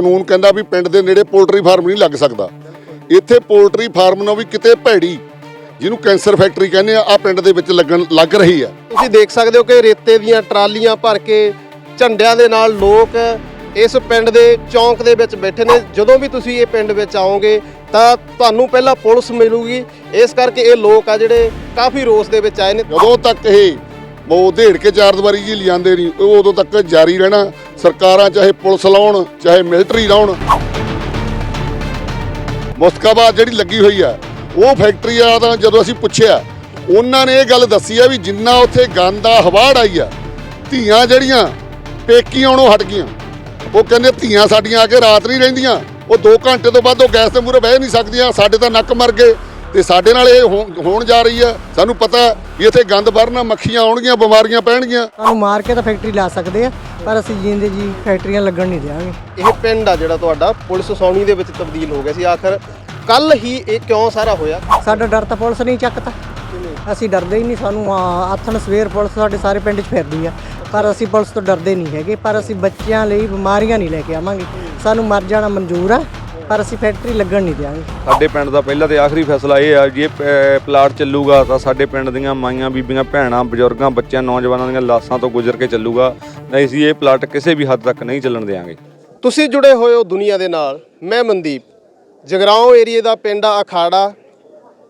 ਕਾਨੂੰਨ ਕਹਿੰਦਾ ਵੀ ਪਿੰਡ ਦੇ ਨੇੜੇ ਪੋਲਟਰੀ ਫਾਰਮ ਨਹੀਂ ਲੱਗ ਸਕਦਾ। ਇੱਥੇ ਪੋਲਟਰੀ ਫਾਰਮ ਨੂੰ ਵੀ ਕਿਤੇ ਭੈੜੀ ਜਿਹਨੂੰ ਕੈਂਸਰ ਫੈਕਟਰੀ ਕਹਿੰਦੇ ਆ ਆ ਪਿੰਡ ਦੇ ਵਿੱਚ ਲੱਗਣ ਲੱਗ ਰਹੀ ਆ ਤੁਸੀਂ ਦੇਖ ਸਕਦੇ ਹੋ ਕਿ ਰੇਤੇ ਦੀਆਂ ਟਰਾਲੀਆਂ ਭਰ ਕੇ ਝੰਡਿਆਂ ਦੇ ਨਾਲ ਲੋਕ ਇਸ ਪਿੰਡ ਦੇ ਚੌਂਕ ਦੇ ਵਿੱਚ ਬੈਠੇ ਨੇ। ਜਦੋਂ ਵੀ ਤੁਸੀਂ ਇਹ ਪਿੰਡ ਵਿੱਚ ਆਓਗੇ ਤਾਂ ਤੁਹਾਨੂੰ ਪਹਿਲਾਂ ਪੁਲਿਸ ਮਿਲੂਗੀ। ਇਸ ਕਰਕੇ ਇਹ ਲੋਕ ਆ ਜਿਹੜੇ ਕਾਫੀ ਰੋਸ ਦੇ ਵਿੱਚ ਆਏ ਨੇ। ਜਦੋਂ ਤੱਕ ਇਹ ਉਹ ਧੇੜ ਕੇ ਚਾਰ ਦੀਵਾਰੀ ਜੀ ਲਿਆਂਦੇ ਨਹੀਂ। ਉਹ ਉਦੋਂ ਤੱਕ ਜਾਰੀ ਰਹਿਣਾ। ਸਰਕਾਰਾਂ ਚਾਹੇ ਪੁਲਿਸ ਲਾਉਣ, ਚਾਹੇ ਮਿਲਟਰੀ ਲਾਉਣ। ਮੁਸਕਾਬਾਦ ਜਿਹੜੀ ਲੱਗੀ ਹੋਈ ਆ, ਉਹ ਫੈਕਟਰੀ ਆ ਤਾਂ ਜਦੋਂ ਅਸੀਂ ਪੁੱਛਿਆ, ਉਹਨਾਂ ਨੇ ਇਹ ਗੱਲ ਦੱਸੀ ਆ ਵੀ ਜਿੰਨਾ ਉੱਥੇ ਗੰਦ ਆ ਹਵਾੜ ਆਈ ਆ, ਧੀਆਂ ਜਿਹੜੀਆਂ ਪੇਕੀ ਆਉਣੋਂ ਹਟ ਗਈਆਂ। ਉਹ ਕਹਿੰਦੇ ਧੀਆਂ ਸਾਡੀਆਂ ਆ ਕੇ ਰਾਤ ਨਹੀਂ ਰਹਿੰਦੀਆਂ। ਉਹ 2 ਘੰਟੇ ਤੋਂ ਬਾਅਦ ਉਹ ਗੈਸ ਦੇ ਮੂਹਰੇ ਬਹਿ ਨਹੀਂ ਸਕਦੀਆਂ, ਸਾਡੇ ਤਾਂ ਨੱਕ ਮਰ ਗਏ। ਤੇ ਸਾਡੇ ਨਾਲ ਇਹ ਹੋ- ਹੋਣ ਜਾ ਰਹੀ ਆ। ਸਾਨੂੰ ਪਤਾ ਵੀ ਇੱਥੇ ਗੰਦ ਭਰਨਾ ਮੱਖੀਆਂ ਆਉਣਗੀਆਂ ਬਿਮਾਰੀਆਂ ਪੈਣਗੀਆਂ। ਸਾਨੂੰ ਮਾਰ ਕੇ ਤਾਂ ਫੈਕਟਰੀ ਲਾ ਸਕਦੇ ਆ ਪਰ ਅਸੀਂ ਜੀਂਦੇ ਜੀ ਫੈਕਟਰੀਆਂ ਲੱਗਣ ਨਹੀਂ ਦੇਵਾਂਗੇ ਇਹ ਪਿੰਡ ਆ ਜਿਹੜਾ ਤੁਹਾਡਾ ਪੁਲਿਸ ਸੌਣੀ ਦੇ ਵਿੱਚ ਤਬਦੀਲ ਹੋ ਗਿਆ ਸੀ। ਆਖਰ ਕੱਲ ਹੀ ਇਹ ਕਿਉਂ ਸਾਰਾ ਹੋਇਆ? ਸਾਡਾ ਡਰ ਤਾਂ ਪੁਲਿਸ ਨਹੀਂ ਚੱਕਦਾ ਅਸੀਂ ਡਰਦੇ ਹੀ ਨਹੀਂ ਸਾਨੂੰ ਆਥਣ ਸਵੇਰ ਪੁਲਿਸ ਸਾਡੇ ਸਾਰੇ ਪਿੰਡ 'ਚ ਫਿਰਦੀ ਆ। ਪਰ ਅਸੀਂ ਪੁਲਿਸ ਤੋਂ ਡਰਦੇ ਨਹੀਂ ਹੈਗੇ ਪਰ ਅਸੀਂ ਬੱਚਿਆਂ ਲਈ ਬਿਮਾਰੀਆਂ ਨਹੀਂ ਲੈ ਕੇ ਆਵਾਂਗੇ। ਸਾਨੂੰ ਮਰ ਜਾਣਾ ਮਨਜ਼ੂਰ ਆ। ਪਰ ਅਸੀਂ ਫੈਕਟਰੀ ਲੱਗਣ ਨਹੀਂ ਦੇਵਾਂਗੇ ਸਾਡੇ ਪਿੰਡ ਦਾ ਪਹਿਲਾ ਤੇ ਆਖਰੀ ਫੈਸਲਾ ਇਹ ਆ ਜੇ ਪ- ਪਲਾਟ ਚੱਲੂਗਾ ਤਾਂ ਸਾਡੇ ਪਿੰਡ ਦੀਆਂ ਮਾਈਆਂ ਬੀਬੀਆਂ ਭੈਣਾਂ ਬਜ਼ੁਰਗਾਂ ਬੱਚਿਆਂ ਨੌਜਵਾਨਾਂ ਦੀਆਂ ਲਾਸ਼ਾਂ ਤੋਂ ਗੁਜ਼ਰ ਕੇ ਚੱਲੂਗਾ। ਨਹੀਂ ਅਸੀਂ ਇਹ ਪਲਾਟ ਕਿਸੇ ਵੀ ਹੱਦ ਤੱਕ ਨਹੀਂ ਚੱਲਣ ਦੇਵਾਂਗੇ ਤੁਸੀਂ ਜੁੜੇ ਹੋਏ ਹੋ ਦੁਨੀਆ ਦੇ ਨਾਲ ਮੈਂ ਮਨਦੀਪ। ਜਗਰਾਉਂ ਏਰੀਏ ਦਾ ਪਿੰਡ ਆ ਅਖਾੜਾ।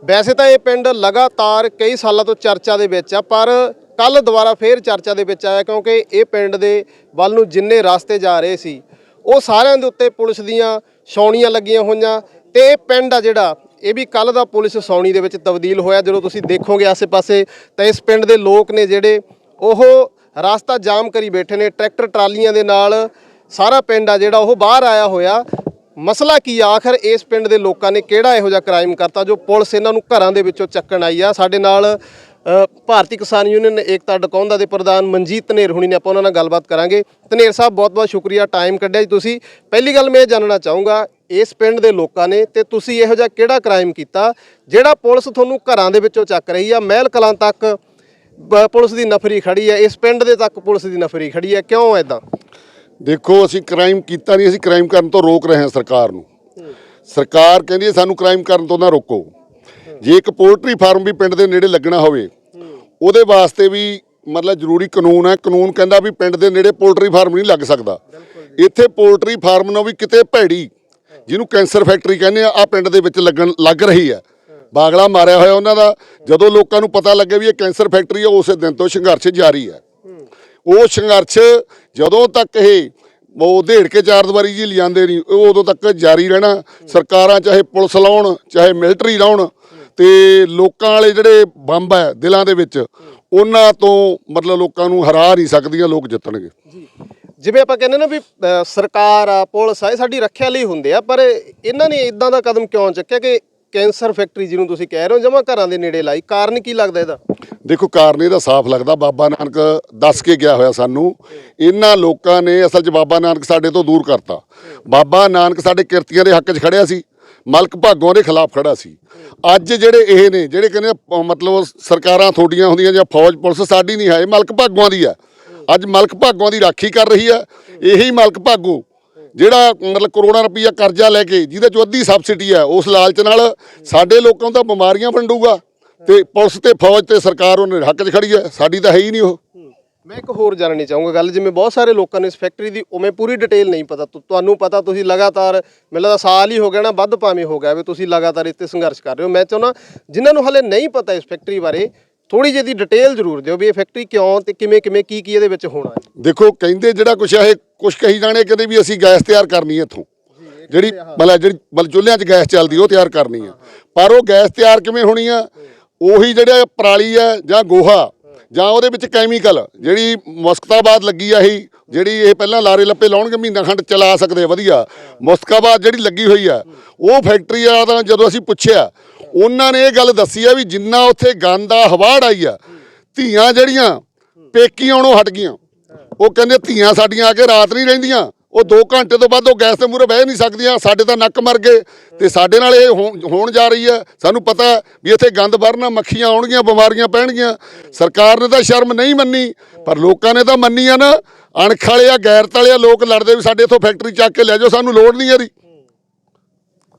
ਵੈਸੇ ਤਾਂ ਇਹ ਪਿੰਡ ਲਗਾਤਾਰ ਕਈ ਸਾਲਾਂ ਤੋਂ ਚਰਚਾ ਦੇ ਵਿੱਚ ਆ ਪਰ ਕੱਲ ਦੁਬਾਰਾ ਫੇਰ ਚਰਚਾ ਦੇ ਵਿੱਚ ਆਇਆ ਕਿਉਂਕਿ ਇਹ ਪਿੰਡ ਦੇ ਵੱਲ ਨੂੰ ਜਿੰਨੇ ਰਸਤੇ ਜਾ ਰਹੇ ਸੀ ਉਹ ਸਾਰਿਆਂ ਦੇ ਉੱਤੇ ਪੁਲਿਸ ਦੀਆਂ ਛਾਉਣੀਆਂ ਲੱਗੀਆਂ ਹੋਈਆਂ ਤੇ ਇਹ ਪਿੰਡ ਆ ਜਿਹੜਾ, ਇਹ ਵੀ ਕੱਲ ਦਾ ਪੁਲਿਸ ਛਾਉਣੀ ਦੇ ਵਿੱਚ ਤਬਦੀਲ ਹੋਇਆ। ਜਦੋਂ ਤੁਸੀਂ ਦੇਖੋਗੇ ਆਸੇ-ਪਾਸੇ, ਤਾਂ ਇਸ ਪਿੰਡ ਦੇ ਲੋਕ ਨੇ ਜਿਹੜੇ, ਉਹ ਰਾਸਤਾ ਜਾਮ ਕਰੀ ਬੈਠੇ ਨੇ, ਟਰੈਕਟਰ ਟਰਾਲੀਆਂ ਦੇ ਨਾਲ ਸਾਰਾ ਪਿੰਡ ਆ ਜਿਹੜਾ, ਉਹ ਬਾਹਰ ਆਇਆ ਹੋਇਆ। ਮਸਲਾ ਕੀ ਆਖਰ ਇਸ ਪਿੰਡ ਦੇ ਲੋਕਾਂ ਨੇ ਕਿਹੜਾ ਇਹੋ ਜਿਹਾ ਕ੍ਰਾਈਮ ਕਰਤਾ, ਜੋ ਪੁਲਿਸ ਇਹਨਾਂ ਨੂੰ ਘਰਾਂ ਦੇ ਵਿੱਚੋਂ ਚੱਕਣ ਆਈ ਆ? ਸਾਡੇ ਨਾਲ ਭਾਰਤੀ ਕਿਸਾਨ ਯੂਨੀਅਨ ਏਕਤਾ ਡਕੌਂਦਾ ਦੇ ਪ੍ਰਧਾਨ ਮਨਜੀਤ ਧਨੇਰ ਹੁਣੀ ਨੇ ਆਪਾਂ ਉਹਨਾਂ ਨਾਲ ਗੱਲਬਾਤ ਕਰਾਂਗੇ। ਧਨੇਰ ਸਾਹਿਬ ਬਹੁਤ-ਬਹੁਤ ਸ਼ੁਕਰੀਆ ਟਾਈਮ ਕੱਢਿਆ ਜੀ ਤੁਸੀਂ। ਪਹਿਲੀ ਗੱਲ ਮੈਂ ਇਹ ਜਾਣਨਾ ਚਾਹੂੰਗਾ ਇਸ ਪਿੰਡ ਦੇ ਲੋਕਾਂ ਨੇ ਤੇ ਤੁਸੀਂ ਇਹੋ ਜਿਹਾ ਕਿਹੜਾ ਕ੍ਰਾਈਮ ਕੀਤਾ ਜਿਹੜਾ ਪੁਲਿਸ ਤੁਹਾਨੂੰ ਘਰਾਂ ਦੇ ਵਿੱਚੋਂ ਚੱਕ ਰਹੀ ਆ? ਮਹਿਲ ਕਲਾਂ ਤੱਕ ਪੁਲਿਸ ਦੀ ਨਫਰੀ ਖੜੀ ਹੈ ਇਸ ਪਿੰਡ ਦੇ ਤੱਕ ਪੁਲਿਸ ਦੀ ਨਫਰੀ ਖੜੀ ਹੈ ਕਿਉਂ ਐਦਾਂ ਦੇਖੋ ਅਸੀਂ ਕ੍ਰਾਈਮ ਕੀਤਾ ਨਹੀਂ ਅਸੀਂ ਕ੍ਰਾਈਮ ਕਰਨ ਤੋਂ ਰੋਕ ਰਹੇ ਹਾਂ ਸਰਕਾਰ ਨੂੰ। ਸਰਕਾਰ ਕਹਿੰਦੀ ਹੈ ਸਾਨੂੰ ਕ੍ਰਾਈਮ ਕਰਨ ਤੋਂ ਨਾ ਰੋਕੋ। ਜੇ ਇੱਕ ਪੋਲਟਰੀ ਫਾਰਮ ਵੀ ਪਿੰਡ ਦੇ ਨੇੜੇ ਲੱਗਣਾ ਹੋਵੇ ਉਹਦੇ ਵਾਸਤੇ ਵੀ ਮਤਲਬ ਜ਼ਰੂਰੀ ਕਾਨੂੰਨ ਹੈ। ਕਾਨੂੰਨ ਕਹਿੰਦਾ ਵੀ ਪਿੰਡ ਦੇ ਨੇੜੇ ਪੋਲਟਰੀ ਫਾਰਮ ਨਹੀਂ ਲੱਗ ਸਕਦਾ। ਇੱਥੇ ਪੋਲਟਰੀ ਫਾਰਮ ਨੂੰ ਵੀ ਕਿਤੇ ਭੈੜੀ ਜਿਹਨੂੰ ਕੈਂਸਰ ਫੈਕਟਰੀ ਕਹਿੰਦੇ ਆ ਆ ਪਿੰਡ ਦੇ ਵਿੱਚ ਲੱਗਣ ਲੱਗ ਰਹੀ ਹੈ। ਬਾਗਲਾ ਮਾਰਿਆ ਹੋਇਆ ਉਹਨਾਂ ਦਾ। ਜਦੋਂ ਲੋਕਾਂ ਨੂੰ ਪਤਾ ਲੱਗੇ ਵੀ ਇਹ ਕੈਂਸਰ ਫੈਕਟਰੀ ਹੈ ਉਸੇ ਦਿਨ ਤੋਂ ਸੰਘਰਸ਼ ਜਾਰੀ ਹੈ। ਉਹ ਸੰਘਰਸ਼ ਜਦੋਂ ਤੱਕ ਇਹ ਉਹ ਧੇੜ ਕੇ ਚਾਰ ਦੀਵਾਰੀ ਜੀ ਲਿਆਂਦੇ ਨਹੀਂ ਉਹ ਉਦੋਂ ਤੱਕ ਜਾਰੀ ਰਹਿਣਾ। ਸਰਕਾਰਾਂ ਚਾਹੇ ਪੁਲਿਸ ਲਾਉਣ ਚਾਹੇ ਮਿਲਟਰੀ ਲਾਉਣ ਤੇ ਲੋਕਾਂ ਵਾਲੇ ਜਿਹੜੇ ਬੰਬ ਹੈ ਦਿਲਾਂ ਦੇ ਵਿੱਚ ਉਹਨਾਂ ਤੋਂ ਮਤਲਬ ਲੋਕਾਂ ਨੂੰ ਹਰਾ ਨਹੀਂ ਸਕਦੀਆਂ ਲੋਕ ਜਿੱਤਣਗੇ। ਜਿਵੇਂ ਆਪਾਂ ਕਹਿੰਦੇ ਨਾ ਵੀ ਅ, ਸਰਕਾਰ ਆ ਪੁਲਿਸ ਆ ਇਹ ਸਾਡੀ ਰੱਖਿਆ ਲਈ ਹੁੰਦੇ ਆ ਪਰ ਇਹਨਾਂ ਨੇ ਇਦਾਂ ਦਾ ਕਦਮ ਕਿਉਂ ਚੱਕਿਆ ਕਿ ਕੈਂਸਰ ਫੈਕਟਰੀ ਜਿਹਨੂੰ ਤੁਸੀਂ ਕਹਿ ਰਹੇ ਹੋ ਜਮਾ ਘਰਾਂ ਦੇ ਨੇੜੇ ਲਾਈ? ਕਾਰਨ ਕੀ ਲੱਗਦਾ ਇਹਦਾ? ਦੇਖੋ ਕਾਰਨ ਇਹਦਾ ਸਾਫ਼ ਲੱਗਦਾ ਬਾਬਾ ਨਾਨਕ ਦੱਸ ਕੇ ਗਿਆ ਹੋਇਆ ਸਾਨੂੰ ਇਹਨਾਂ ਲੋਕਾਂ ਨੇ ਅਸਲ 'ਚ ਬਾਬਾ ਨਾਨਕ ਸਾਡੇ ਤੋਂ ਦੂਰ ਕਰਤਾ। ਬਾਬਾ ਨਾਨਕ ਸਾਡੇ ਕਿਰਤੀਆਂ ਦੇ ਹੱਕ 'ਚ ਖੜਿਆ ਸੀ। ਮਲਕ ਭਾਗੋਂ ਦੇ ਖਿਲਾਫ ਖੜਾ ਸੀ। ਅੱਜ ਜਿਹੜੇ ਇਹ ਨੇ ਜਿਹੜੇ ਕਹਿੰਦੇ ਆ, ਮਤਲਬ ਸਰਕਾਰਾਂ ਥੋਡੀਆਂ ਹੁੰਦੀਆਂ ਜਾਂ ਫੌਜ ਪੁਲਿਸ ਸਾਡੀ ਨਹੀਂ ਹੈ ਇਹ ਮਲਕ ਭਾਗੋਂ ਦੀ ਆ ਅੱਜ ਮਲਕ ਭਾਗੋਂ ਦੀ ਰਾਖੀ ਕਰ ਰਹੀ ਆ ਇਹੀ ਮਲਕ ਭਾਗੋ ਜਿਹੜਾ ਮਤਲਬ ਕਰੋੜਾਂ ਰੁਪਈਆ ਕਰਜ਼ਾ ਲੈ ਕੇ ਜਿਹਦੇ ਚੋਂ ਅੱਧੀ ਸਬਸਿਡੀ ਆ ਉਸ ਲਾਲਚ ਨਾਲ ਸਾਡੇ ਲੋਕਾਂ ਨੂੰ ਤਾਂ ਬਿਮਾਰੀਆਂ ਵੰਡੂਗਾ ਤੇ ਪੁਲਿਸ ਤੇ ਫੌਜ ਤੇ ਸਰਕਾਰ ਉਹਨੇ ਹੱਕ 'ਚ ਖੜੀ ਹੈ ਸਾਡੀ ਤਾਂ ਹੈ ਹੀ ਨਹੀਂ ਉਹ। ਮੈਂ ਇੱਕ ਹੋਰ ਜਾਣਨੀ ਚਾਹੂੰਗਾ ਗੱਲ ਜਿਵੇਂ ਬਹੁਤ ਸਾਰੇ ਲੋਕਾਂ ਨੂੰ ਇਸ ਫੈਕਟਰੀ ਦੀ ਉਵੇਂ ਪੂਰੀ ਡਿਟੇਲ ਨਹੀਂ ਪਤਾ। ਤੁ- ਤੁਹਾਨੂੰ ਪਤਾ ਤੁਸੀਂ ਲਗਾਤਾਰ ਮੈਨੂੰ ਲੱਗਦਾ ਸਾਲ ਹੀ ਹੋ ਗਿਆ ਨਾ ਵੱਧ ਭਾਵੇਂ ਹੋ ਗਿਆ ਵੀ ਤੁਸੀਂ ਲਗਾਤਾਰ ਇੱਥੇ ਸੰਘਰਸ਼ ਕਰ ਰਹੇ ਹੋ। ਮੈਂ ਚਾਹੁੰਦਾ ਜਿਨ੍ਹਾਂ ਨੂੰ ਹਲੇ ਨਹੀਂ ਪਤਾ ਇਸ ਫੈਕਟਰੀ ਬਾਰੇ ਥੋੜੀ ਜਿਹੀ ਦੀ ਡਿਟੇਲ ਜ਼ਰੂਰ ਦਿਓ ਵੀ ਇਹ ਫੈਕਟਰੀ ਕਿਉਂ ਤੇ ਕਿਵੇਂ ਕਿਵੇਂ ਕੀ ਕੀ ਇਹਦੇ ਵਿੱਚ ਹੋਣਾ ਹੈ। ਦੇਖੋ ਕਹਿੰਦੇ ਜਿਹੜਾ ਕੁਛ ਆ ਇਹ ਕੁਛ ਕਹੀ ਜਾਣੇ ਕਹਿੰਦੇ ਵੀ ਅਸੀਂ ਗੈਸ ਤਿਆਰ ਕਰਨੀ ਹੈ ਇੱਥੋਂ। ਜਿਹੜੀ ਮਤਲਬ ਜਿਹੜੀ ਮਤਲਬ ਚੁੱਲ੍ਹਿਆਂ 'ਚ ਗੈਸ ਚੱਲਦੀ ਉਹ ਤਿਆਰ ਕਰਨੀ ਆ ਪਰ ਉਹ ਗੈਸ ਤਿਆਰ ਕਿਵੇਂ ਹੋਣੀ ਆ? ਉਹੀ ਜਿਹੜੇ ਪਰਾਲੀ ਆ ਜਾਂ ਗੋਹਾ ਜਾਂ ਉਹਦੇ ਵਿੱਚ ਕੈਮੀਕਲ ਜਿਹੜੀ ਮੁਸਕਤਾਬਾਦ ਲੱਗੀ ਆ ਇਹ, ਜਿਹੜੀ ਇਹ ਪਹਿਲਾਂ ਲਾਰੇ ਲੱਪੇ ਲਾਉਣਗੇ, ਮਹੀਨਾ ਖੰਡ ਚਲਾ ਸਕਦੇ ਵਧੀਆ। ਮੁਸਕਾਬਾਦ ਜਿਹੜੀ ਲੱਗੀ ਹੋਈ ਆ, ਉਹ ਫੈਕਟਰੀ ਵਾਲਾ ਤਾਂ ਜਦੋਂ ਅਸੀਂ ਪੁੱਛਿਆ, ਉਹਨਾਂ ਨੇ ਇਹ ਗੱਲ ਦੱਸੀ ਆ ਵੀ ਜਿੰਨਾ ਉੱਥੇ ਗੰਦ ਆ ਹਵਾੜ ਆਈ ਆ, ਧੀਆਂ ਜਿਹੜੀਆਂ ਪੇਕੀ ਆਉਣੋਂ ਹਟ ਗਈਆਂ। ਉਹ ਕਹਿੰਦੇ ਧੀਆਂ ਸਾਡੀਆਂ ਆ ਕੇ ਰਾਤ ਨਹੀਂ ਰਹਿੰਦੀਆਂ। ਉਹ 2 ਘੰਟੇ ਤੋਂ ਬਾਅਦ ਉਹ ਗੈਸ ਦੇ ਮੂਹਰੇ ਬਹਿ ਨਹੀਂ ਸਕਦੀਆਂ, ਸਾਡੇ ਤਾਂ ਨੱਕ ਮਰ ਗਏ ਤੇ ਸਾਡੇ ਨਾਲ ਇਹ ਹੋਣ ਜਾ ਰਹੀ ਹੈ। ਸਾਨੂੰ ਪਤਾ ਵੀ ਇੱਥੇ ਗੰਦ ਵਰਨਾ, ਮੱਖੀਆਂ ਆਉਣਗੀਆਂ, ਬਿਮਾਰੀਆਂ ਪੈਣਗੀਆਂ। ਸਰਕਾਰ ਨੇ ਤਾਂ ਸ਼ਰਮ ਨਹੀਂ ਮੰਨੀ, ਪਰ ਲੋਕਾਂ ਨੇ ਤਾਂ ਮੰਨੀ ਆ ਨਾ, ਅਣਖ ਵਾਲੇ ਆ, ਗੈਰਤ ਵਾਲੇ ਆ, ਲੋਕ ਲੜਦੇ ਵੀ ਸਾਡੇ ਇੱਥੋਂ ਫੈਕਟਰੀ ਚੱਕ ਕੇ ਲੈ ਜਾਓ, ਸਾਨੂੰ ਲੋੜ ਨਹੀਂ ਇਹਦੀ।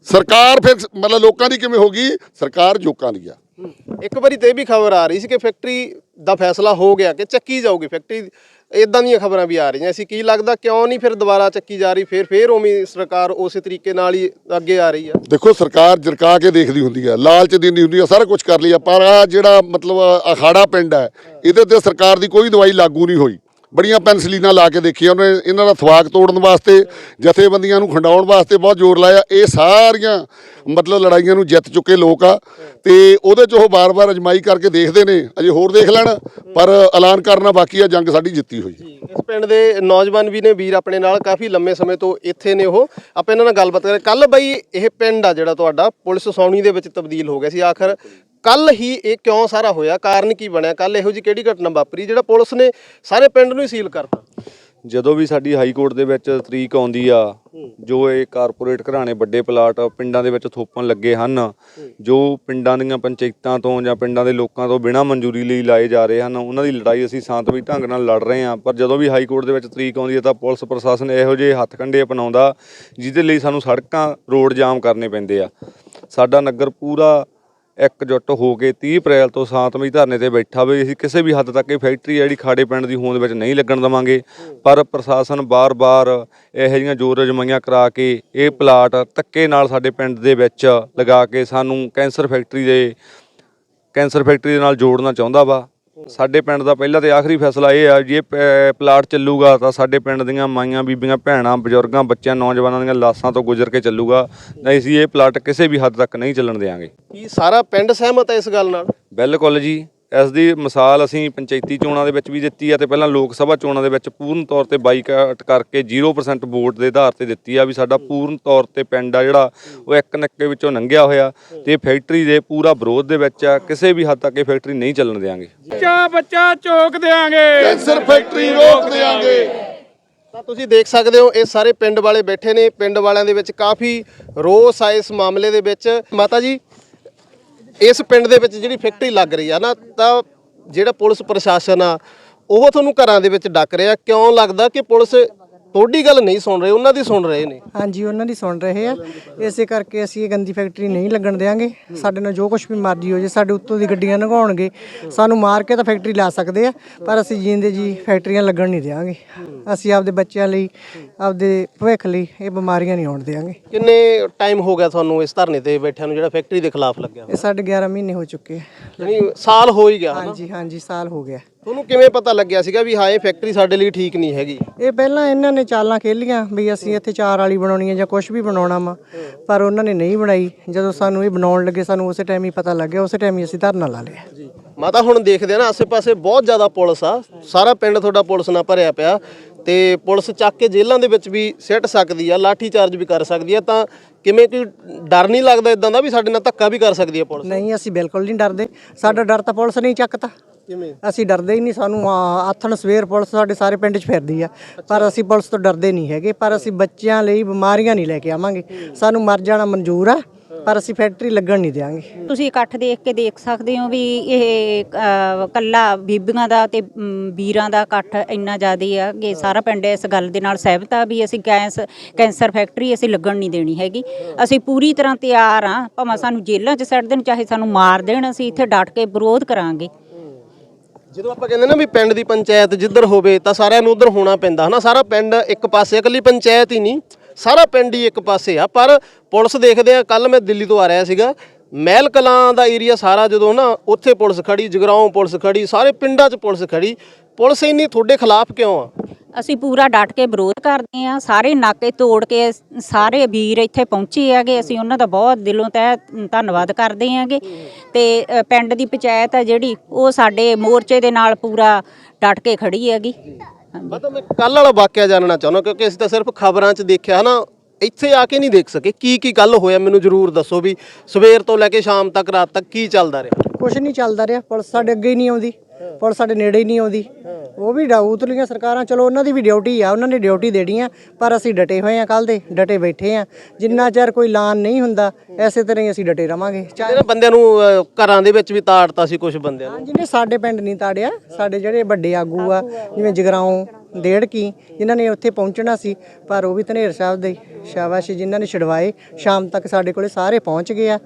ਸਰਕਾਰ ਫਿਰ ਮਤਲਬ ਲੋਕਾਂ ਦੀ ਕਿਵੇਂ ਹੋ ਗਈ? ਸਰਕਾਰ ਜੋਕਾਂ ਦੀ ਆ। ਇੱਕ ਵਾਰੀ ਤੇ ਇਹ ਵੀ ਖਬਰ ਆ ਰਹੀ ਸੀ ਕਿ ਫੈਕਟਰੀ ਦਾ ਫੈਸਲਾ ਹੋ ਗਿਆ, ਕਿ ਚੱਕੀ ਜਾਊਗੀ ਫੈਕਟਰੀ। ਇਦਾਂ ਦੀਆਂ ਖਬਰਾਂ ਵੀ ਆ ਰਹੀਆਂ। ਸੀ ਕੀ ਲੱਗਦਾ ਕਿਉਂ ਨਹੀਂ ਫਿਰ ਦੁਬਾਰਾ ਚੱਕੀ ਜਾ ਰਹੀ, ਫਿਰ ਫਿਰ ਉਵੇਂ ਸਰਕਾਰ ਉਸੇ ਤਰੀਕੇ ਨਾਲ ਹੀ ਅੱਗੇ ਆ ਰਹੀ ਆ। ਦੇਖੋ, ਸਰਕਾਰ ਜਰਕਾ ਕੇ ਦੇਖਦੀ ਹੁੰਦੀ ਹੈ ਲਾਲਚ ਦਿੰਦੀ ਹੁੰਦੀ ਹੈ ਸਾਰਾ ਕੁਝ ਕਰ ਲਈ ਆ, ਪਰ ਆ ਜਿਹੜਾ ਮਤਲਬ ਅਖਾੜਾ ਪਿੰਡ ਹੈ, ਇਹਦੇ ਤੇ ਸਰਕਾਰ ਦੀ ਕੋਈ ਦਵਾਈ ਲਾਗੂ ਨਹੀਂ ਹੋਈ। ਬੜੀਆਂ ਪੈਨਸਲੀਨਾਂ ਲਾ ਕੇ ਦੇਖੀਆਂ ਉਹਨੇ, ਇਹਨਾਂ ਦਾ ਥਵਾਕ ਤੋੜਨ ਵਾਸਤੇ, ਜਥੇਬੰਦੀਆਂ ਨੂੰ ਖੰਡਾਉਣ ਵਾਸਤੇ ਬਹੁਤ ਜ਼ੋਰ ਲਾਇਆ। ਇਹ ਸਾਰੀਆਂ ਮਤਲਬ ਲੜਾਈਆਂ ਨੂੰ ਜਿੱਤ ਚੁੱਕੇ ਲੋਕ ਆ ਤੇ ਉਹਦੇ 'ਚ ਉਹ ਬਾਰ-ਬਾਰ ਅਜਮਾਈ ਕਰਕੇ ਦੇਖਦੇ ਨੇ, ਅਜੇ ਹੋਰ ਦੇਖ ਲੈਣ, ਪਰ ਐਲਾਨ ਕਰਨਾ ਬਾਕੀ ਆ, ਜੰਗ ਸਾਡੀ ਜਿੱਤੀ ਹੋਈ। ਇਸ ਪਿੰਡ ਦੇ ਨੌਜਵਾਨ ਵੀ ਨੇ, ਵੀਰ ਆਪਣੇ ਨਾਲ ਕਾਫੀ ਲੰਮੇ ਸਮੇਂ ਤੋਂ ਇੱਥੇ ਨੇ ਉਹ। ਆਪਾਂ ਇਹਨਾਂ ਨਾਲ ਗੱਲਬਾਤ ਕਰਾਂ ਕੱਲ ਬਈ ਇਹ ਪਿੰਡ ਆ ਜਿਹੜਾ ਤੁਹਾਡਾ, ਪੁਲਿਸ ਸੌਣੀ ਦੇ ਵਿੱਚ ਤਬਦੀਲ ਹੋ ਗਿਆ ਸੀ। ਆਖਰ ਕੱਲ ਹੀ ਇਹ ਕਿਉਂ ਸਾਰਾ ਹੋਇਆ? ਕਾਰਨ ਕੀ ਬਣਿਆ? ਕੱਲ ਇਹੋ ਜੀ ਕਿਹੜੀ ਘਟਨਾ ਵਾਪਰੀ ਜਿਹੜਾ ਪੁਲਿਸ ਨੇ ਸਾਰੇ ਪਿੰਡ ਨੂੰ ਹੀ ਸੀਲ ਕਰਤਾ? ਜਦੋਂ ਵੀ ਸਾਡੀ ਹਾਈ ਕੋਰਟ ਦੇ ਵਿੱਚ ਤਰੀਕ ਆਉਂਦੀ ਆ ਜੋ ਇਹ ਕਾਰਪੋਰੇਟ ਘਰਾਣੇ ਵੱਡੇ ਪਲਾਟ ਪਿੰਡਾਂ ਦੇ ਵਿੱਚ ਥੋਪਣ ਲੱਗੇ ਹਨ ਜੋ ਪਿੰਡਾਂ ਦੀਆਂ ਪੰਚਾਇਤਾਂ ਤੋਂ ਜਾਂ ਪਿੰਡਾਂ ਦੇ ਲੋਕਾਂ ਤੋਂ ਬਿਨਾਂ ਮਨਜ਼ੂਰੀ ਲਈ ਲਾਏ ਜਾ ਰਹੇ ਹਨ ਉਹਨਾਂ ਦੀ ਲੜਾਈ ਅਸੀਂ ਸ਼ਾਂਤਮਈ ਢੰਗ ਨਾਲ ਲੜ ਰਹੇ ਹਾਂ। ਪਰ ਜਦੋਂ ਵੀ ਹਾਈ ਕੋਰਟ ਦੇ ਵਿੱਚ ਤਰੀਕ ਆਉਂਦੀ ਹੈ ਤਾਂ ਪੁਲਿਸ ਪ੍ਰਸ਼ਾਸਨ ਇਹੋ ਜਿਹੇ ਹੱਥਕੰਡੇ ਅਪਣਾਉਂਦਾ ਜਿਹਦੇ ਲਈ ਸਾਨੂੰ ਸੜਕਾਂ ਰੋਡ ਜਾਮ ਕਰਨੇ ਪੈਂਦੇ ਆ। ਸਾਡਾ ਨਗਰ ਪੂਰਾ ਇਕਜੁੱਟ ਹੋ ਕੇ 30 ਅਪ੍ਰੈਲ ਤੋਂ ਸ਼ਾਂਤਮਈ ਧਰਨੇ ਤੇ ਬੈਠਾ ਵੀ ਅਸੀਂ ਕਿਸੇ ਵੀ ਹੱਦ ਤੱਕ ਇਹ ਫੈਕਟਰੀ ਜਿਹੜੀ ਖਾੜੇ ਪਿੰਡ ਦੀ ਹੋਂਦ ਵਿੱਚ ਨਹੀਂ ਲੱਗਣ ਦੇਵਾਂਗੇ। ਪਰ ਪ੍ਰਸ਼ਾਸਨ ਬਾਰ-ਬਾਰ ਇਹੋ ਜਿਹੀਆਂ ਜ਼ੋਰ ਅਜਮਾਈਆਂ ਕਰਾ ਕੇ ਇਹ ਪਲਾਟ ਧੱਕੇ ਨਾਲ ਸਾਡੇ ਪਿੰਡ ਦੇ ਵਿੱਚ ਲਗਾ ਕੇ ਸਾਨੂੰ ਕੈਂਸਰ ਫੈਕਟਰੀ ਦੇ ਕੈਂਸਰ ਫੈਕਟਰੀ ਦੇ ਨਾਲ ਜੋੜਨਾ ਚਾਹੁੰਦਾ ਵਾ। ਸਾਡੇ ਪਿੰਡ ਦਾ ਪਹਿਲਾ ਤੇ ਆਖਰੀ ਫੈਸਲਾ ਇਹ ਆ ਜੇ ਪਲਾਟ ਚੱਲੂਗਾ ਤਾਂ ਸਾਡੇ ਪਿੰਡ ਦੀਆਂ ਮਾਈਆਂ ਬੀਬੀਆਂ ਭੈਣਾਂ ਬਜ਼ੁਰਗਾਂ ਬੱਚਿਆਂ ਨੌਜਵਾਨਾਂ ਦੀਆਂ ਲਾਸ਼ਾਂ ਤੋਂ ਗੁਜ਼ਰ ਕੇ ਚੱਲੂਗਾ। ਨਹੀਂ ਅਸੀਂ ਇਹ ਪਲਾਟ ਕਿਸੇ ਵੀ ਹੱਦ ਤੱਕ ਨਹੀਂ ਚੱਲਣ ਦੇਵਾਂਗੇ ਕੀ ਸਾਰਾ ਪਿੰਡ ਸਹਿਮਤ ਹੈ ਇਸ ਗੱਲ ਨਾਲ? ਬਿਲਕੁਲ ਜੀ। ਇਸ ਦੀ ਮਿਸਾਲ ਅਸੀਂ ਪੰਚਾਇਤੀ ਚੋਣਾਂ ਦੇ ਵਿੱਚ ਵੀ ਦਿੱਤੀ ਆ ਤੇ ਪਹਿਲਾਂ ਲੋਕ ਸਭਾ ਚੋਣਾਂ ਦੇ ਵਿੱਚ ਪੂਰਨ ਤੌਰ ਤੇ ਬਾਈਕਾਟ ਕਰਕੇ 0% ਵੋਟ ਦੇ ਆਧਾਰ ਤੇ ਦਿੱਤੀ ਆ ਵੀ ਸਾਡਾ ਪੂਰਨ ਤੌਰ ਤੇ ਪਿੰਡ ਆ ਜਿਹੜਾ ਉਹ ਇੱਕ ਨੱਕੇ ਵਿੱਚੋਂ ਲੰਘਿਆ ਹੋਇਆ ਤੇ ਫੈਕਟਰੀ ਦੇ ਪੂਰਾ ਵਿਰੋਧ ਦੇ ਵਿੱਚ ਆ ਕਿਸੇ ਵੀ ਹੱਦ ਤੱਕ ਇਹ ਫੈਕਟਰੀ ਨਹੀਂ ਚੱਲਣ ਦੇਵਾਂਗੇ ਬੱਚਾ ਬੱਚਾ ਚੋਕ ਦੇਾਂਗੇ ਕੈਂਸਰ ਫੈਕਟਰੀ ਰੋਕ ਦੇਾਂਗੇ ਤਾਂ ਤੁਸੀਂ ਦੇਖ ਸਕਦੇ ਹੋ ਇਹ ਸਾਰੇ ਪਿੰਡ ਵਾਲੇ ਬੈਠੇ ਨੇ ਪਿੰਡ ਵਾਲਿਆਂ ਦੇ ਵਿੱਚ ਕਾਫੀ ਰੋਸ ਆ ਇਸ ਮਾਮਲੇ ਦੇ ਵਿੱਚ। ਮਾਤਾ ਜੀ ਇਸ ਪਿੰਡ ਦੇ ਵਿੱਚ ਜਿਹੜੀ ਫੈਕਟਰੀ ਲੱਗ ਰਹੀ ਆ ਨਾ, ਤਾਂ ਜਿਹੜਾ ਪੁਲਿਸ ਪ੍ਰਸ਼ਾਸਨ ਆ, ਉਹ ਤੁਹਾਨੂੰ ਘਰਾਂ ਦੇ ਵਿੱਚ ਡੱਕ ਰਿਹਾ। ਕਿਉਂ ਲੱਗਦਾ ਕਿ ਪੁਲਿਸ ਤੁਹਾਡੀ ਗੱਲ ਨਹੀਂ ਸੁਣ ਰਹੇ ਉਹਨਾਂ ਦੀ ਸੁਣ ਰਹੇ ਨੇ। ਹਾਂਜੀ ਉਹਨਾਂ ਦੀ ਸੁਣ ਰਹੇ ਆ। ਇਸੇ ਕਰਕੇ ਅਸੀਂ ਇਹ ਗੰਦੀ ਫੈਕਟਰੀ ਨਹੀਂ ਲੱਗਣ ਦੇਵਾਂਗੇ ਸਾਡੇ ਨਾਲ ਜੋ ਕੁਝ ਵੀ ਮਰਜ਼ੀ ਹੋ ਜੇ ਸਾਡੇ ਉੱਤੋਂ ਦੀ ਗੱਡੀਆਂ ਲੰਘਾਉਣਗੇ। ਸਾਨੂੰ ਮਾਰ ਕੇ ਤਾਂ ਫੈਕਟਰੀ ਲਾ ਸਕਦੇ ਆ ਪਰ ਅਸੀਂ ਜੀਂਦੇ ਜੀ ਫੈਕਟਰੀਆਂ ਲੱਗਣ ਨਹੀਂ ਦੇਵਾਂਗੇ ਅਸੀਂ ਆਪਦੇ ਬੱਚਿਆਂ ਲਈ ਆਪਦੇ ਭਵਿੱਖ ਲਈ ਇਹ ਬਿਮਾਰੀਆਂ ਨਹੀਂ ਆਉਣ ਦੇਵਾਂਗੇ ਕਿੰਨੇ ਟਾਈਮ ਹੋ ਗਿਆ ਤੁਹਾਨੂੰ ਇਸ ਧਰਨੇ ਤੇ ਬੈਠਿਆਂ ਨੂੰ ਜਿਹੜਾ ਫੈਕਟਰੀ ਦੇ ਖਿਲਾਫ ਲੱਗਿਆ ਇਹ ਸਾਡੇ 11 ਮਹੀਨੇ ਹੋ ਚੁੱਕੇ ਆ। ਯਾਨੀ ਸਾਲ ਹੋ ਹੀ ਗਿਆ? ਹਾਂਜੀ ਹਾਂਜੀ ਸਾਲ ਹੋ ਗਿਆ। ਤੁਹਾਨੂੰ ਕਿਵੇਂ ਪਤਾ ਲੱਗਿਆ ਸੀਗਾ ਵੀ ਹਾਂ ਇਹ ਫੈਕਟਰੀ ਸਾਡੇ ਲਈ ਠੀਕ ਨਹੀਂ ਹੈਗੀ? ਇਹ ਪਹਿਲਾਂ ਇਹਨਾਂ ਨੇ ਚਾਲਾਂ ਖੇਲੀਆਂ ਵੀ ਅਸੀਂ ਇੱਥੇ ਚਾਰ ਵਾਲੀ ਬਣਾਉਣੀ ਹੈ ਜਾਂ ਕੁਝ ਵੀ ਬਣਾਉਣਾ ਵਾ ਪਰ ਉਹਨਾਂ ਨੇ ਨਹੀਂ ਬਣਾਈ। ਜਦੋਂ ਸਾਨੂੰ ਇਹ ਬਣਾਉਣ ਲੱਗੇ ਸਾਨੂੰ ਉਸੇ ਟਾਈਮ ਹੀ ਪਤਾ ਲੱਗਿਆ ਉਸੇ ਟਾਈਮ ਹੀ ਅਸੀਂ ਧਰਨਾ ਲਾ ਲਿਆ। ਮਾਤਾ ਹੁਣ ਦੇਖਦੇ ਆ ਨਾ ਆਸੇ-ਪਾਸੇ ਬਹੁਤ ਜ਼ਿਆਦਾ ਪੁਲਿਸ ਆ। ਸਾਰਾ ਪਿੰਡ ਤੁਹਾਡਾ ਪੁਲਿਸ ਨਾਲ ਭਰਿਆ ਪਿਆ। ਤੇ ਪੁਲਿਸ ਚੱਕ ਕੇ ਜੇਲ੍ਹਾਂ ਦੇ ਵਿੱਚ ਵੀ ਸਿੱਟ ਸਕਦੀ ਆ ਲਾਠੀ ਚਾਰਜ ਵੀ ਕਰ ਸਕਦੀ ਆ। ਤਾਂ ਕਿਵੇਂ ਕੋਈ ਡਰ ਨਹੀਂ ਲੱਗਦਾ ਇਦਾਂ ਦਾ ਵੀ ਸਾਡੇ ਨਾਲ ਧੱਕਾ ਵੀ ਕਰ ਸਕਦੀ ਆ ਪੁਲਿਸ? ਨਹੀਂ ਅਸੀਂ ਬਿਲਕੁਲ ਨਹੀਂ ਡਰਦੇ। ਸਾਡਾ ਡਰ ਤਾਂ ਪੁਲਿਸ ਨਹੀਂ ਚੱਕਤਾ। ਕਿਵੇਂ? ਅਸੀਂ ਡਰਦੇ ਹੀ ਨਹੀਂ ਸਾਨੂੰ ਆ, ਆਥਣ ਸਵੇਰ ਪੁਲਿਸ ਸਾਡੇ ਸਾਰੇ ਪਿੰਡ 'ਚ ਫਿਰਦੀ ਆ। ਪਰ ਅਸੀਂ ਪੁਲਿਸ ਤੋਂ ਡਰਦੇ ਨਹੀਂ ਹੈਗੇ ਪਰ ਅਸੀਂ ਬੱਚਿਆਂ ਲਈ ਬਿਮਾਰੀਆਂ ਨਹੀਂ ਲੈ ਕੇ ਆਵਾਂਗੇ। ਸਾਨੂੰ ਮਰ ਜਾਣਾ ਮਨਜ਼ੂਰ ਆ ਪਰ ਅਸੀਂ ਫੈਕਟਰੀ ਲੱਗਣ ਨਹੀਂ ਦੇਵਾਂਗੇ ਤੁਸੀਂ ਇਕੱਠ ਦੇਖ ਕੇ ਦੇਖ ਸਕਦੇ ਹੋ ਵੀ ਇਹ ਅ, ਕੱਲਾ ਬੀਬੀਆਂ ਦਾ ਤੇ ਵੀਰਾਂ ਦਾ ਇਕੱਠ ਇੰਨਾ ਜ਼ਿਆਦਾ ਆ ਕਿ ਸਾਰਾ ਪਿੰਡ ਇਸ ਗੱਲ ਦੇ ਨਾਲ ਸਹਿਮਤ ਆ ਵੀ ਅਸੀਂ ਗੈਸ ਕੈਂਸਰ ਫੈਕਟਰੀ ਅਸੀਂ ਲੱਗਣ ਨਹੀਂ ਦੇਣੀ ਹੈਗੀ। ਅਸੀਂ ਪੂਰੀ ਤਰ੍ਹਾਂ ਤਿਆਰ ਆ ਭਾਵੇਂ ਸਾਨੂੰ ਜੇਲ੍ਹਾਂ 'ਚ ਸੱਟ ਦੇਣ ਚਾਹੇ ਸਾਨੂੰ ਮਾਰ ਦੇਣ ਅਸੀਂ ਇੱਥੇ ਡਟ ਕੇ ਵਿਰੋਧ ਕਰਾਂਗੇ। ਜਦੋਂ ਆਪਾਂ ਕਹਿੰਦੇ ਨਾ ਵੀ ਪਿੰਡ ਦੀ ਪੰਚਾਇਤ ਜਿੱਧਰ ਹੋਵੇ ਤਾਂ ਸਾਰਿਆਂ ਨੂੰ ਉਧਰ ਹੋਣਾ ਪੈਂਦਾ, ਹਨਾ? ਸਾਰਾ ਪਿੰਡ ਇੱਕ ਪਾਸੇ, ਇਕੱਲੀ ਪੰਚਾਇਤ ਹੀ ਨਹੀਂ, ਸਾਰਾ ਪਿੰਡ ਹੀ ਇੱਕ ਪਾਸੇ ਆ। ਪਰ ਪੁਲਿਸ ਦੇਖਦੇ ਆ ਕੱਲ ਮੈਂ ਦਿੱਲੀ ਤੋਂ ਆ ਰਿਹਾ ਸੀਗਾ, ਮਹਿਲ ਕਲਾਂ ਦਾ ਏਰੀਆ ਸਾਰਾ ਜਦੋਂ ਨਾ, ਉੱਥੇ ਪੁਲਿਸ ਖੜੀ ਜਗਰਾਉਂ ਪੁਲਿਸ ਖੜੀ ਸਾਰੇ ਪਿੰਡਾਂ 'ਚ ਪੁਲਿਸ ਖੜੀ ਪੁਲਿਸ ਇੰਨੀ ਤੁਹਾਡੇ ਖਿਲਾਫ ਕਿਉਂ ਆ? ਅਸੀਂ ਪੂਰਾ ਡਟ ਕੇ ਵਿਰੋਧ ਕਰਦੇ ਆ ਸਾਰੇ ਨਾਕੇ ਤੋੜ ਕੇ ਸਾਰੇ ਵੀਰ ਇੱਥੇ ਪਹੁੰਚੇ ਹੈਗੇ ਅਸੀਂ ਉਹਨਾਂ ਦਾ ਬਹੁਤ ਦਿਲੋਂ ਤਹਿ ਧੰਨਵਾਦ ਕਰਦੇ ਹੈਗੇ। ਤੇ ਪਿੰਡ ਦੀ ਪੰਚਾਇਤ ਆ ਜਿਹੜੀ ਉਹ ਸਾਡੇ ਮੋਰਚੇ ਦੇ ਨਾਲ ਪੂਰਾ ਡਟ ਕੇ ਖੜੀ ਹੈਗੀ। ਹਾਂਜੀ ਮਤਲਬ ਮੈਂ ਕੱਲ ਵਾਲਾ ਵਾਕਿਆ ਜਾਣਨਾ ਚਾਹੁੰਦਾ ਕਿਉਂਕਿ ਅਸੀਂ ਤਾਂ ਸਿਰਫ ਖਬਰਾਂ 'ਚ ਦੇਖਿਆ ਹਨਾ? ਇੱਥੇ ਆ ਕੇ ਨਹੀਂ ਦੇਖ ਸਕੇ ਕੀ ਕੀ ਕੱਲ ਹੋਇਆ ਮੈਨੂੰ ਜ਼ਰੂਰ ਦੱਸੋ ਵੀ ਸਵੇਰ ਤੋਂ ਲੈ ਕੇ ਸ਼ਾਮ ਤੱਕ ਰਾਤ ਤੱਕ ਕੀ ਚੱਲਦਾ ਰਿਹਾ? ਕੁਝ ਨਹੀਂ ਚੱਲਦਾ ਰਿਹਾ ਪੁਲਿਸ ਸਾਡੇ ਅੱਗੇ ਹੀ ਨਹੀਂ ਆਉਂਦੀ। ਪੁਲਿਸ ਸਾਡੇ ਨੇੜੇ ਹੀ ਨਹੀਂ ਆਉਂਦੀ। ਉਹ ਵੀ ਉਤਲੀਆਂ ਸਰਕਾਰਾਂ ਚਲੋ ਉਹਨਾਂ ਦੀ ਵੀ ਡਿਊਟੀ ਆ ਉਹਨਾਂ ਨੇ ਡਿਊਟੀ ਦੇਣੀ ਆ ਪਰ ਅਸੀਂ ਡਟੇ ਹੋਏ ਆ ਕੱਲ ਦੇ ਡਟੇ ਬੈਠੇ ਆ। ਜਿੰਨਾ ਚਿਰ ਕੋਈ ਐਲਾਨ ਨਹੀਂ ਹੁੰਦਾ ਐਸੇ ਤਰ੍ਹਾਂ ਹੀ ਅਸੀਂ ਡਟੇ ਰਵਾਂਗੇ। ਚਾਹੇ ਬੰਦਿਆਂ ਨੂੰ ਘਰਾਂ ਦੇ ਵਿੱਚ ਵੀ ਤਾੜਤਾ ਸੀ ਕੁਝ ਬੰਦਿਆਂ ਨੂੰ। ਜਿਹਨੇ ਸਾਡੇ ਪਿੰਡ ਨਹੀਂ ਤਾੜਿਆ। ਸਾਡੇ ਜਿਹੜੇ ਵੱਡੇ ਆਗੂ ਆ ਜਿਵੇਂ ਜਗਰਾਉਂ ਦੇੜ ਡੇੜਕੀ ਜਿਨ੍ਹਾਂ ਨੇ ਉੱਥੇ ਪਹੁੰਚਣਾ ਸੀ, ਪਰ ਉਹ ਵੀ ਧਨੇਰ ਸਾਹਿਬ ਦੇ ਸ਼ਾਬਾਸ਼ ਜਿਨ੍ਹਾਂ ਨੇ ਛਡਵਾਏ। ਸ਼ਾਮ ਤੱਕ ਸਾਡੇ ਕੋਲੇ ਸਾਰੇ ਪਹੁੰਚ ਗਏ ਆ।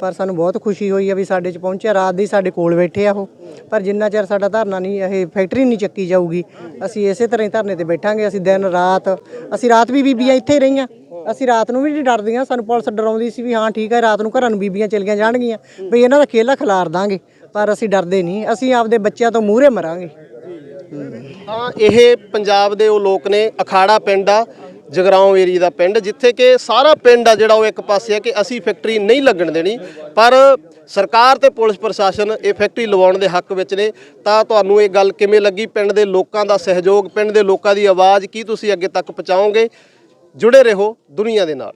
ਪਰ ਸਾਨੂੰ ਬਹੁਤ ਖੁਸ਼ੀ ਹੋਈ ਆ ਵੀ ਸਾਡੇ ਚ ਪਹੁੰਚਿਆ। ਰਾਤ ਦੀ ਸਾਡੇ ਕੋਲ ਬੈਠੇ ਆ ਉਹ। ਪਰ ਜਿੰਨਾ ਚਿਰ ਸਾਡਾ ਧਰਨਾ ਨਹੀਂ, ਇਹ ਫੈਕਟਰੀ ਨਹੀਂ ਚੱਕੀ ਜਾਊਗੀ, ਅਸੀਂ ਇਸੇ ਤਰ੍ਹਾਂ ਹੀ ਧਰਨੇ ਤੇ ਬੈਠਾਂਗੇ। ਅਸੀਂ ਦਿਨ, ਰਾਤ, ਅਸੀਂ ਰਾਤ ਵੀ ਬੀਬੀਆਂ ਇੱਥੇ ਰਹੀਆਂ। ਅਸੀਂ ਰਾਤ ਨੂੰ ਵੀ ਨਹੀਂ ਡਰਦੀਆਂ। ਸਾਨੂੰ ਪੁਲਿਸ ਡਰਾਉਂਦੀ ਸੀ ਵੀ ਹਾਂ, ਠੀਕ ਹੈ ਰਾਤ ਨੂੰ ਘਰਾਂ ਨੂੰ ਬੀਬੀਆਂ ਚਲੀਆਂ ਜਾਣਗੀਆਂ। ਵੀ ਇਹਨਾਂ ਦਾ ਖੇਲਾ ਖਿਲਾਰ ਦਾਂਗੇ। ਪਰ ਅਸੀਂ ਡਰਦੇ ਨਹੀਂ। ਅਸੀਂ ਆਪਦੇ ਬੱਚਿਆਂ ਤੋਂ ਮੂਹਰੇ ਮਰਾਂਗੇ। ਤਾਂ ਇਹ ਪੰਜਾਬ ਦੇ ਉਹ ਲੋਕ ਨੇ, ਅਖਾੜਾ ਪਿੰਡ ਆ, ਜਗਰਾਉਂ ਏਰੀਆ ਦਾ ਪਿੰਡ, ਜਿੱਥੇ ਕਿ ਸਾਰਾ ਪਿੰਡ ਆ ਜਿਹੜਾ ਉਹ ਇੱਕ ਪਾਸੇ ਆ ਕਿ ਅਸੀਂ ਫੈਕਟਰੀ ਨਹੀਂ ਲੱਗਣ ਦੇਣੀ, ਪਰ ਸਰਕਾਰ ਤੇ ਪੁਲਿਸ ਪ੍ਰਸ਼ਾਸਨ ਇਹ ਫੈਕਟਰੀ ਲਵਾਉਣ ਦੇ ਹੱਕ ਵਿੱਚ ਨੇ। ਤਾਂ ਤੁਹਾਨੂੰ ਇਹ ਗੱਲ ਕਿਵੇਂ ਲੱਗੀ? ਪਿੰਡ ਦੇ ਲੋਕਾਂ ਦਾ ਸਹਿਯੋਗ, ਪਿੰਡ ਦੇ ਲੋਕਾਂ ਦੀ ਆਵਾਜ਼ ਕੀ ਤੁਸੀਂ ਅੱਗੇ ਤੱਕ ਪਹੁੰਚਾਓਗੇ? ਜੁੜੇ ਰਹੋ ਦੁਨੀਆ ਦੇ ਨਾਲ।